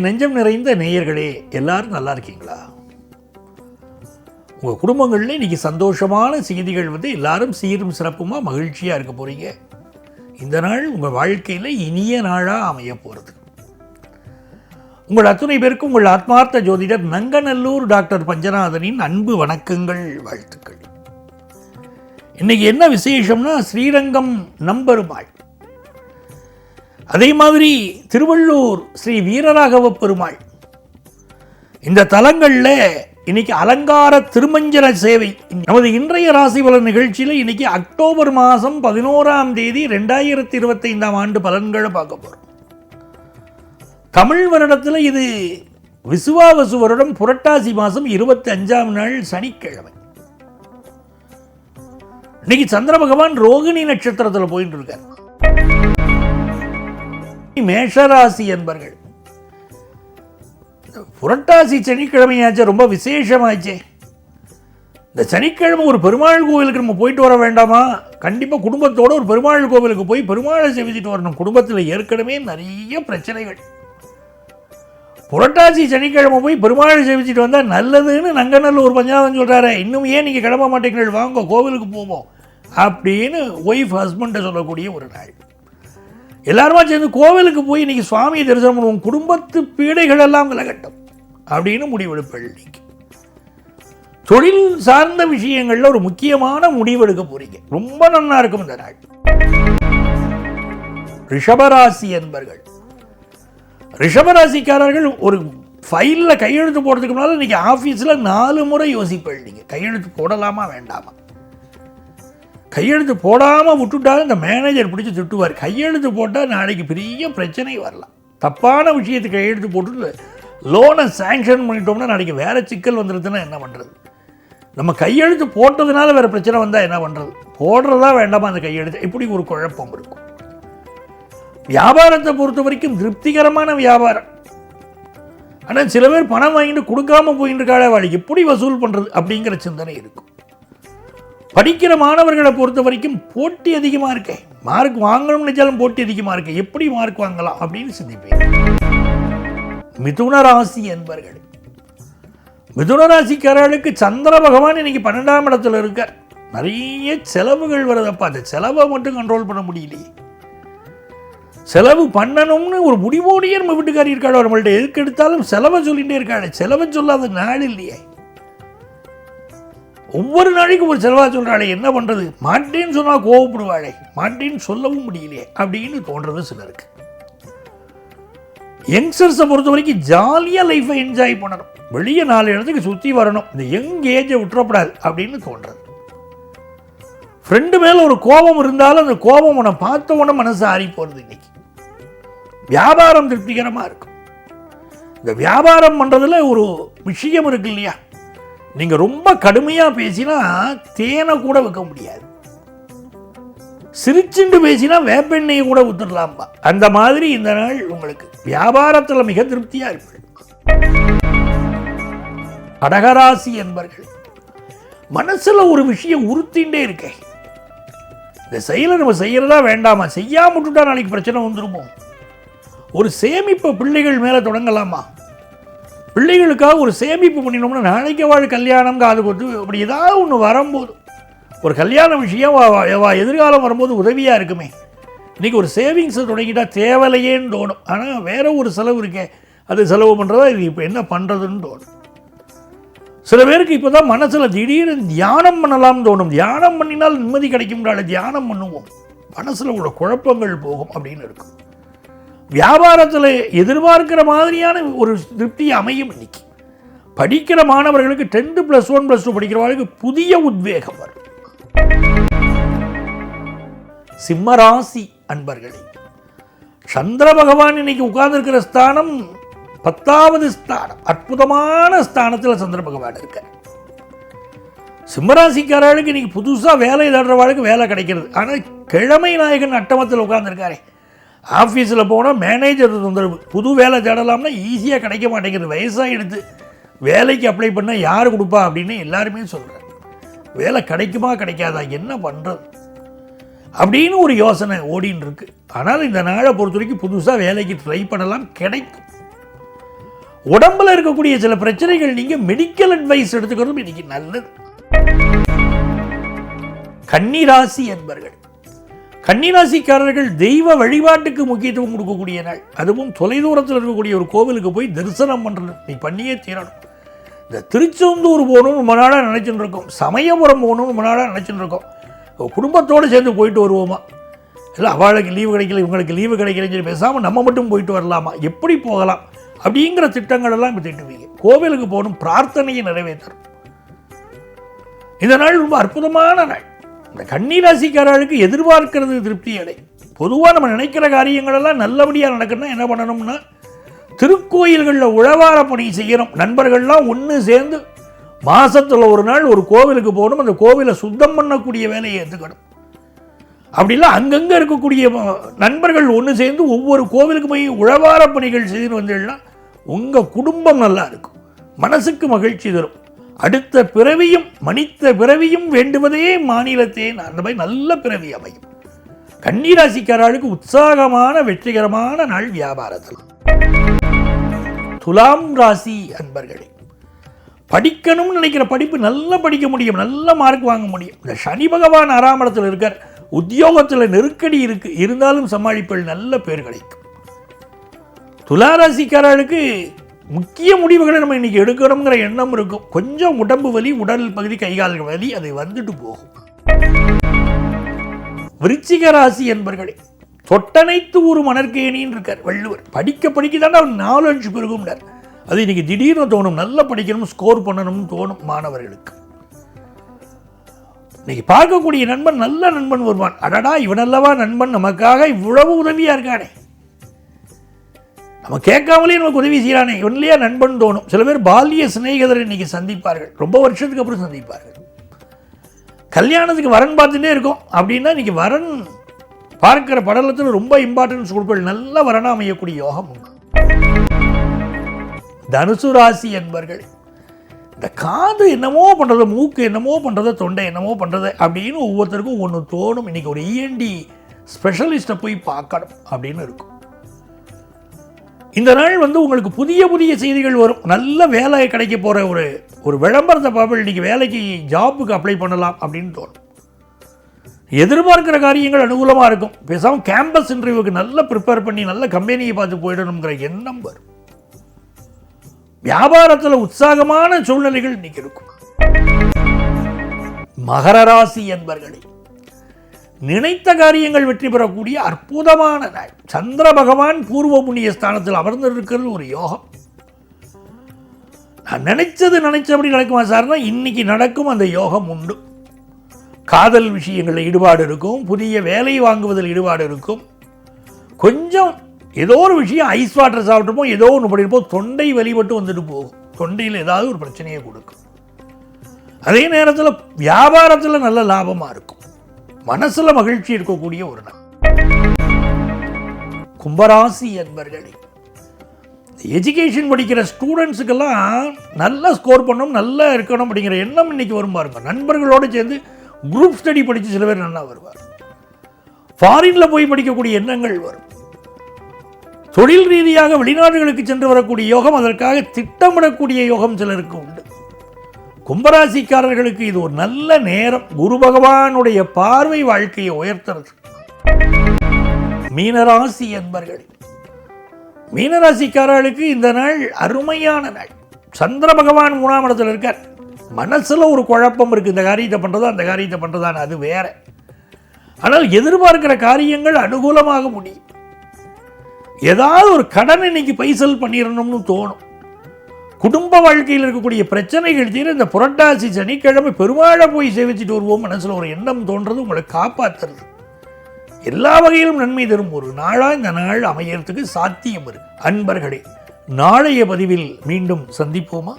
என் நெஞ்சம் நிறைந்த நேயர்களே எல்லாரும் நல்லா இருக்கீங்களா? உங்கள் குடும்பங்களில் இன்னைக்கு சந்தோஷமான செய்திகள் வந்து எல்லாரும் சீரும் சிறப்புமாக மகிழ்ச்சியாக இருக்க போகிறீங்க இந்த நாள் உங்கள் வாழ்க்கையில் இனிய நாளாக அமைய போகிறது உங்கள் அத்துணை பேருக்கும் உங்கள் ஆத்மார்த்த ஜோதிடர் நங்கநல்லூர் டாக்டர் பஞ்சநாதனின் அன்பு வணக்கங்கள் வாழ்த்துக்கள். இன்னைக்கு என்ன விசேஷம்னா ஸ்ரீரங்கம் நம்பெருமாள். அதே மாதிரி திருவள்ளூர் ஸ்ரீ வீரராகவ பெருமாள். இந்த தலங்களில் இன்னைக்கு அலங்கார திருமஞ்சன சேவை. நமது இன்றைய ராசி பலன் நிகழ்ச்சியில் இன்னைக்கு அக்டோபர் மாதம் பதினோராம் தேதி ரெண்டாயிரத்தி இருபத்தைந்தாம் ஆண்டு பலன்களை பார்க்க போகிறோம் தமிழ் வருடத்தில் இது விசுவாவசு வருடம் புரட்டாசி மாதம் இருபத்தி அஞ்சாம் நாள் சனிக்கிழமை. இன்னைக்கு சந்திர பகவான் ரோகிணி நட்சத்திரத்தில் போயிட்டு இருக்கார். மேஷராசி என்பர்கள். புரட்டாசி சனிக்கிழமையாச்சே ரொம்ப விசேஷமாச்சே. இந்த சனிக்கிழமை ஒரு பெருமாள் கோவிலுக்கு நம்ம போயிட்டு வர வேண்டாமா? கண்டிப்பாக குடும்பத்தோட ஒரு பெருமாள் கோவிலுக்கு போய் பெருமாளை செவிச்சிட்டு வரணும். குடும்பத்தில் ஏற்கனவே நிறைய பிரச்சனைகள். புரட்டாசி சனிக்கிழமை போய் பெருமாளை செவிச்சிட்டு வந்தால் நல்லதுன்னு நங்கநல்லூர் பஞ்சாபம் சொல்கிறாரு இன்னும் ஏன் நீங்கள் கிளம்ப மாட்டேங்கிறீர்கள்? வாங்க கோவிலுக்கு போவோம். அப்படின்னு ஒய்ஃப் ஹஸ்பண்டை சொல்லக்கூடிய ஒரு நாள். எல்லாருமா சேர்ந்து கோவிலுக்கு போய் இன்னைக்கு சுவாமியை தரிசனம் பண்ணுவோம். குடும்பத்து பீடைகள் எல்லாம் விலகட்டும். அப்படின்னு முடிவெடுப்பள் இன்னைக்கு. தொழில் சார்ந்த விஷயங்களில் ஒரு முக்கியமான முடிவெடுக்க போறீங்க. ரொம்ப நன்னா இருக்கும் இந்த நாள். ரிஷபராசி என்பர்கள். ரிஷபராசிக்காரர்கள் ஒரு ஃபைலில் கையெழுத்து போடுறதுக்கு முன்னால் இன்னைக்கு ஆஃபீஸில் நாலு முறை யோசிப்பள் நீங்கள் கையெழுத்து போடலாமா வேண்டாமா? கையெழுத்து போடாமல் விட்டுட்டாலும் இந்த மேனேஜர் பிடிச்சி திட்டுவார். கையெழுத்து போட்டால் நாளைக்கு பெரிய பிரச்சனை வரலாம். தப்பான விஷயத்துக்கு கையெழுத்து போட்டு லோனை சேங்ஷன் பண்ணிட்டோம்னா நாளைக்கு வேறு சிக்கல் வந்துடுதுன்னா என்ன பண்ணுறது நம்ம கையெழுத்து போட்டதுனால வேறு பிரச்சனை வந்தால் என்ன பண்ணுறது போடுறதா வேண்டாமா அந்த கையெழுத்து? இப்படி ஒரு குழப்பம் இருக்கும். வியாபாரத்தை பொறுத்த வரைக்கும் திருப்திகரமான வியாபாரம். ஆனால் சில பேர் பணம் வாங்கிட்டு கொடுக்காம போயின்னு இருக்காளே அவளை எப்படி வசூல் பண்ணுறது அப்படிங்கிற சிந்தனை இருக்கும். படிக்கிற மாணவர்களை பொறுத்த வரைக்கும் போட்டி அதிகமாக இருக்கு. மார்க் வாங்கணும்னு நினைச்சாலும் போட்டி அதிகமாக இருக்கு. எப்படி மார்க் வாங்கலாம் அப்படின்னு சிந்திப்பேன். மிதுன ராசி என்பர்கள். மிதுன ராசிக்காரர்களுக்கு சந்திர பகவான் இன்னைக்கு பன்னெண்டாம் இடத்துல இருக்கார். நிறைய செலவுகள் வருதப்பா. அந்த செலவை மட்டும் கண்ட்ரோல் பண்ண முடியலையே. செலவு பண்ணணும்னு ஒரு முடிவோடையே நம்ம வீட்டுக்காரி இருக்காள்? நம்மள்ட்ட எதுக்கு எடுத்தாலும் செலவை சொல்லிகிட்டே இருக்காள். செலவை சொல்லாத நாள் இல்லையே. ஒவ்வொரு நாளைக்கும் ஒரு செலவா சொல்கிறாளே என்ன பண்ணுறது மாட்டேன்னு சொன்னால் கோவப்படுவாளே. மாட்டேன்னு சொல்லவும் முடியலையே அப்படின்னு தோன்றது சிலருக்கு. யங்ஸ்டர்ஸை பொறுத்த வரைக்கும் ஜாலியாக லைஃப்பை என்ஜாய் பண்ணணும். வெளியே நாலு இடத்துக்கு சுற்றி வரணும். இந்த யங் ஏஜை விட்டுறப்படாது அப்படின்னு தோன்றது. ஃப்ரெண்டு மேலே ஒரு கோபம் இருந்தாலும் அந்த கோபம் உன்னை பார்த்த உடனே மனசு ஆறி போகிறது இன்னைக்கு. வியாபாரம் திருப்திகரமாக இருக்கும். இந்த வியாபாரம் பண்ணுறதுல ஒரு விஷயம் இருக்கு இல்லையா? நீங்கள் ரொம்ப கடுமையாக பேசினா தேனை கூட வைக்க முடியாது. சிரிச்சுண்டு பேசினா வேப்பெண்ணையை கூட ஊத்துடலாம்பா அந்த மாதிரி இந்த நாள் உங்களுக்கு வியாபாரத்தில் மிக திருப்தியாக இருப்பீர்கள் கடகராசி என்பர்கள் மனசுல ஒரு விஷயம் உறுத்திண்டே இருக்கே. இந்த செயலை நம்ம செய்கிறதா வேண்டாமா? செய்யாம விட்டுட்டா நாளைக்கு பிரச்சனை வந்துருமோ? ஒரு சேமிப்பை பிள்ளைகள் மேலே தொடங்கலாமா? பிள்ளைகளுக்காக ஒரு சேமிப்பு பண்ணினோம்னா நாளைக்கு வாழ் கல்யாணம் காது கொடுத்து அப்படி ஏதாவது ஒன்று வரும்போது ஒரு கல்யாண விஷயம் வா- வா- வா- எதிர்காலம் வரும்போது உதவியாக இருக்குமே. இன்றைக்கி ஒரு சேவிங்ஸை தொடங்கிட்டா தேவலையேன்னு தோணும். ஆனால் வேற ஒரு செலவு இருக்கே. அது செலவு பண்ணுறதா இது இப்போ என்ன பண்ணுறதுன்னு தோணும். சில பேருக்கு இப்போ தான் மனசில் திடீர்னு தியானம் பண்ணலாம்னு தோணும். தியானம் பண்ணினால் நிம்மதி கிடைக்கும்னால தியானம் பண்ணுவோம். மனசில் உள்ள குழப்பங்கள் போகும் அப்படின்னு இருக்கும். வியாபாரத்தில் எதிர்பார்க்கிற மாதிரியான ஒரு திருப்தி அமையும் இன்னைக்கு. படிக்கிற மாணவர்களுக்கு tenth plus one plus two படிக்கிறவர்களுக்கு புதிய உத்வேகம் வரும். சிம்மராசி அன்பர்களே சந்திர பகவான் இன்னைக்கு உட்கார்ந்துருக்கிற ஸ்தானம் பத்தாவது ஸ்தானம் அற்புதமான ஸ்தானத்தில் சந்திர பகவான் இருக்கார். சிம்மராசிக்காரர்களுக்கு இன்னைக்கு புதுசாக வேலை தேடுறவாளுக்கு வேலை கிடைக்கிறது. ஆனால் கிழமை நாயகன் அட்டமத்தில் உட்கார்ந்துருக்காரே. ஆஃபீஸில் போனால் மேனேஜர் தொந்தரவு. புது வேலை தேடலாம்னா ஈஸியாக கிடைக்க மாட்டேங்குது. எடுத்து வேலைக்கு அப்ளை பண்ணால் யார் கொடுப்பா அப்படின்னு எல்லாருமே சொல்கிறேன் வேலை கிடைக்குமா கிடைக்காதா? என்ன பண்ணுறது அப்படின்னு ஒரு யோசனை ஓடின்னு இருக்கு. ஆனால் இந்த நாளை பொறுத்த வரைக்கும் புதுசாக வேலைக்கு ட்ரை பண்ணலாம் கிடைக்கும். உடம்புல இருக்கக்கூடிய சில பிரச்சனைகள் நீங்கள் மெடிக்கல் அட்வைஸ் எடுத்துக்கிறதும் இன்னைக்கு நல்லது. கன்னிராசி என்பர்கள். கன்னிராசிக்காரர்கள் தெய்வ வழிபாட்டுக்கு முக்கியத்துவம் கொடுக்கக்கூடிய நாள் அதுவும் தொலைதூரத்தில் இருக்கக்கூடிய ஒரு கோவிலுக்கு போய் தரிசனம் பண்ணுறது நீ பண்ணியே தீரணும். இந்த திருச்செந்தூர் போகணும்னு ரொம்ப நாளாக நினச்சிட்டு இருக்கோம். சமயபுரம் போகணும்னு ரொம்ப நாளாக நினச்சிட்டு இருக்கோம். குடும்பத்தோடு சேர்ந்து போயிட்டு வருவோமா? இல்லை அவளுக்கு லீவு கிடைக்கல இவங்களுக்கு லீவு கிடைக்கலன்னு சொல்லி பேசாமல் நம்ம மட்டும் போயிட்டு வரலாமா? எப்படி போகலாம்? அப்படிங்கிற திட்டங்கள் எல்லாம் இப்போ திட்டுவீங்க. கோவிலுக்கு போகணும் பிரார்த்தனையை நிறைவேற்றணும். இந்த நாள் ரொம்ப அற்புதமான நாள். இந்த கன்னிராசிக்காரர்களுக்கு எதிர்பார்க்கிறது திருப்தி அடை. பொதுவாக நம்ம நினைக்கிற காரியங்களெல்லாம் நல்லபடியாக நடக்கணும்னா என்ன பண்ணணும்னா திருக்கோயில்களில் உழவார பணி செய்யணும். நண்பர்கள்லாம் ஒன்று சேர்ந்து மாதத்தில் ஒரு நாள் ஒரு கோவிலுக்கு போகணும். அந்த கோவிலை சுத்தம் பண்ணக்கூடிய வேலையை ஏற்றுக்கணும் அப்படிலாம் அங்கங்கே இருக்கக்கூடிய நண்பர்கள் ஒன்று சேர்ந்து ஒவ்வொரு கோவிலுக்கு போய் உழவார பணிகள் செய்து வந்தீங்கன்னா உங்கள் குடும்பம் நல்லா இருக்கும். மனசுக்கு மகிழ்ச்சி தரும். அடுத்த பிறவியும் மனித பிறவியும் வேண்டுவதே மாநிலத்தே. அந்த மாதிரி நல்ல பிறவி அமையும். கன்னிராசிக்காரர்களுக்கு உற்சாகமான வெற்றிகரமான நாள் வியாபாரத்தில். துலாம் ராசி அன்பர்களே படிக்கணும்னு நினைக்கிற படிப்பு நல்லா படிக்க முடியும் நல்ல மார்க் வாங்க முடியும். இந்த சனி பகவான் ஆறாம் இடத்துல இருக்கார். உத்தியோகத்தில் நெருக்கடி இருக்கு. இருந்தாலும் சமாளிப்பில் நல்ல பேர் கிடைக்கும். துளாராசிக்காரர்களுக்கு முக்கிய முடிவுகளை நம்ம இன்னைக்கு எடுக்கணுங்கிற எண்ணம் இருக்கும். கொஞ்சம் உடம்பு வலி உடல் பகுதி கைகால் வலி அது வந்துட்டு போகும். விருச்சிக ராசி என்பர்களே தொட்டனைத்து ஒரு மணற்கேணின்னு இருக்கார் வள்ளுவர். படிக்க படிக்க தானே அவர் நாலஞ்சு பெருகும்னார். அது இன்னைக்கு திடீர்னு தோணும். நல்லா படிக்கணும் ஸ்கோர் பண்ணணும்னு தோணும் மாணவர்களுக்கு. இன்னைக்கு பார்க்கக்கூடிய நண்பன் நல்ல நண்பன் வருவான். அடடா இவனல்லவா நண்பன் நமக்காக இவ்வளவு உதவியா இருக்கானே. நம்ம கேட்காமலே நமக்கு உதவி செய்கிறானே இவன்லையா நண்பன் தோணும். சில பேர் பால்ய சிநேகிதரை இன்னைக்கு சந்திப்பார்கள். ரொம்ப வருஷத்துக்கு அப்புறம் சந்திப்பார்கள். கல்யாணத்துக்கு வரன் பார்த்துட்டே இருக்கும். அப்படின்னா இன்னைக்கு வரன் பார்க்கிற படலத்தில் ரொம்ப இம்பார்ட்டன்ஸ் கொடுப்பது நல்ல வரனா அமையக்கூடிய யோகம் உண்டு. தனுசு ராசி என்பர்கள் இந்த காது என்னமோ பண்ணுறது மூக்கு என்னமோ பண்ணுறது தொண்டை என்னமோ பண்ணுறது அப்படின்னு ஒவ்வொருத்தருக்கும் ஒன்று தோணும். இன்றைக்கி ஒரு இஎன்டி ஸ்பெஷலிஸ்ட்டை போய் பார்க்கணும் அப்படின்னு இருக்கும். இந்த நாள் வந்து உங்களுக்கு புதிய புதிய செய்திகள் வரும். நல்ல வேலை கிடைக்க போகிற ஒரு ஒரு விளம்பரத்தை பார்ப்போம். இன்றைக்கி வேலைக்கு ஜாப்புக்கு அப்ளை பண்ணலாம் அப்படின்னு தோணும். எதிர்பார்க்கிற காரியங்கள் அனுகூலமாக இருக்கும். பேசாமல் கேம்பஸ் இன்டர்வியூக்கு நல்லா ப்ரிப்பேர் பண்ணி நல்ல கம்பெனியை பார்த்து போயிடணுங்கிற எண்ணம் வரும். வியாபாரத்தில் உற்சாகமான சூழ்நிலைகள் இன்னைக்கு இருக்கும். மகர ராசி என்பர்களே நினைத்த காரியங்கள் வெற்றி பெறக்கூடிய அற்புதமான நாள். சந்திர பகவான் பூர்வ புண்ணிய ஸ்தானத்தில் அமர்ந்திருக்கிறது ஒரு யோகம். நான் நினைச்சது நினைச்சபடி நடக்குமா சார்னா இன்னைக்கு நடக்கும் அந்த யோகம் உண்டு. காதல் விஷயங்களில் ஈடுபாடு இருக்கும் புதிய வேலை வாங்குவதில் ஈடுபாடு இருக்கும். கொஞ்சம் ஏதோ ஒரு விஷயம் ஐஸ் வாட்டர் சாப்பிட்ருப்போம் ஏதோ ஒன்று பண்ணியிருப்போம் தொண்டை வழிபட்டு வந்துட்டு போகும். தொண்டையில் ஏதாவது ஒரு பிரச்சனையை கொடுக்கும். அதே நேரத்தில் வியாபாரத்தில் நல்ல லாபமாக இருக்கும். மனசில் மகிழ்ச்சி இருக்கக்கூடிய ஒரு நாள். கும்பராசி என்பர்களே எஜுகேஷன் படிக்கிற ஸ்டூடெண்ட்ஸுக்கெல்லாம் நல்லா ஸ்கோர் பண்ணணும் நல்லா இருக்கணும் அப்படிங்கிற எண்ணம் இன்னைக்கு வரும் பாருங்க. நண்பர்களோடு சேர்ந்து குரூப் ஸ்டடி படித்து சில பேர் நல்லா வருவார். ஃபாரினில் போய் படிக்கக்கூடிய எண்ணங்கள் வரும். தொழில் ரீதியாக வெளிநாடுகளுக்கு சென்று வரக்கூடிய யோகம் அதற்காக திட்டமிடக்கூடிய யோகம் சிலருக்கு உண்டு. கும்பராசிக்காரர்களுக்கு இது ஒரு நல்ல நேரம். குரு பகவானுடைய பார்வை வாழ்க்கையை உயர்த்துறது. மீனராசி என்பர்கள். மீனராசிக்காரர்களுக்கு இந்த நாள் அருமையான நாள். சந்திர பகவான் மூணாம் இடத்துல இருக்கார். மனசில் ஒரு குழப்பம் இருக்குது இந்த காரியத்தை பண்ணுறதா அந்த காரியத்தை பண்ணுறதான் அது வேற. ஆனால் எதிர்பார்க்கிற காரியங்கள் அனுகூலமாக முடியும். ஏதாவது ஒரு கடன் இன்னைக்கு பைசல் பண்ணிடணும்னு தோணும். குடும்ப வாழ்க்கையில் இருக்கக்கூடிய பிரச்சனைகள் தீர இந்த புரட்டாசி சனிக்கிழமை பெருமாளை போய் சேவிச்சுட்டு வருவோம் மனசுல ஒரு எண்ணம் தோன்றது உங்களை காப்பாத்துறது. எல்லா வகையிலும் நன்மை தரும் ஒரு நாளா இந்த நாள் அமையறதுக்கு சாத்தியம் இருக்கு. அன்பர்களே நாளைய பதிவில் மீண்டும் சந்திப்போமா?